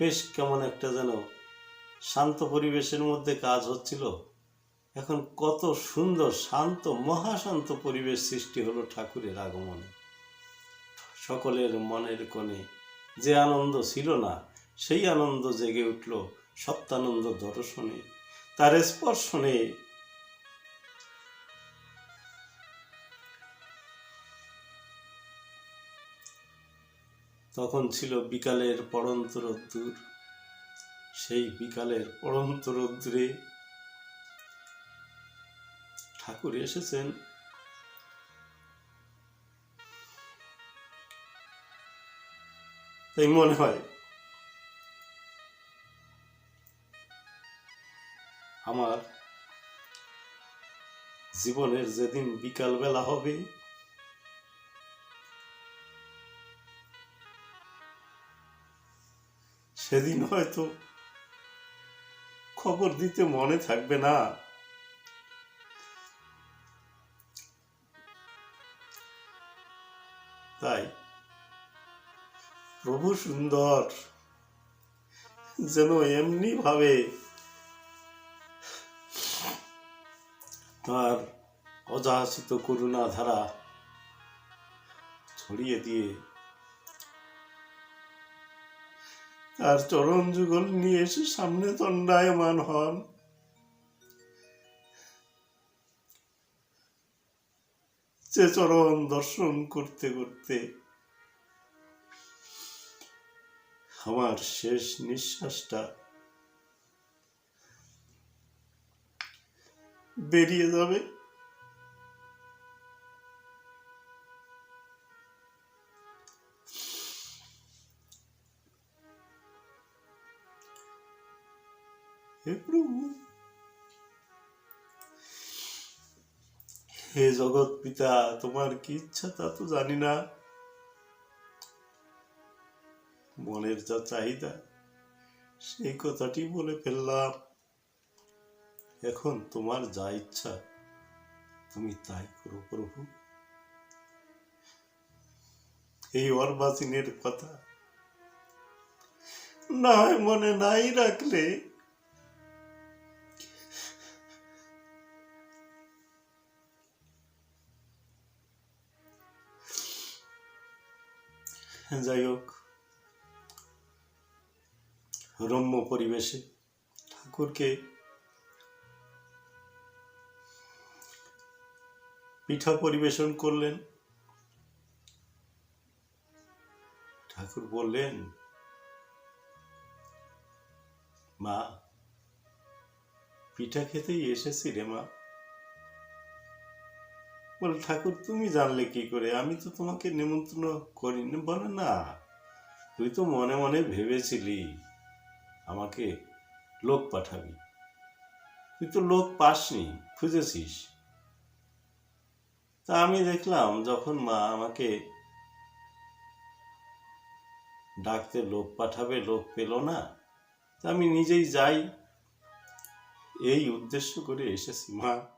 বেশ কেমন একটা যেন শান্ত পরিবেশের মধ্যে কাজ হচ্ছিল। এখন কত সুন্দর, শান্ত, মহাশান্ত পরিবেশ সৃষ্টি হলো ঠাকুরের আগমনে। সকলের মনের কোণে যে আনন্দ ছিল না, সেই আনন্দ জেগে উঠল সত্যানন্দ দর্শনে। তার স্পর্শনে তখন ছিল বিকালের পড়ন্ত রোদ্দুর সেই বিকালের পরন্ত রোদ্দুরে ঠাকুর এসেছেন। তাই মনে হয় আমার জীবনের যেদিন বিকালবেলা হবে সেদিন হয়তো খবর দিতে মনে থাকবে না। তাই প্রভু সুন্দর যেন এমনি ভাবে তার অযাচিত করুণা ধারা ছড়িয়ে দিয়ে তার চরণ যুগল নিয়ে এসে সামনে দণ্ডায়মান হন। যে চরণ দর্শন করতে করতে আমার শেষ নিঃশ্বাসটা বেরিয়ে যাবে। হে হে জগৎ পিতা, তোমার কি ইচ্ছা তা তো জানি না। মনের যা চাহিদা, সেই কথাটি বলে ফেললাম। এখন তোমার যা ইচ্ছা, তুমি তাই করো প্রভু। এই অর্বাচীনের কথা না মনে নাই রাখলে যাই হোক, রম্য পরিবেশে ঠাকুরকে পিঠা পরিবেশন করলেন। ঠাকুর বললেন, মা, পিঠা খেতেই এসেছি রে মা। বলে, ঠাকুর, তুমি জানলে কি করে? আমি তো তোমাকে নিমন্ত্রণ করিনি। বলে, না, তুই তো মনে মনে ভেবেছিলি আমাকে লোক পাঠাবি। তুই তো লোক পাসনি, খুঁজেছিস। তা আমি দেখলাম, যখন মা আমাকে ডাকতে লোক পাঠাবে, লোক পেল না, তা আমি নিজেই যাই। এই উদ্দেশ্য করে এসেছি মা।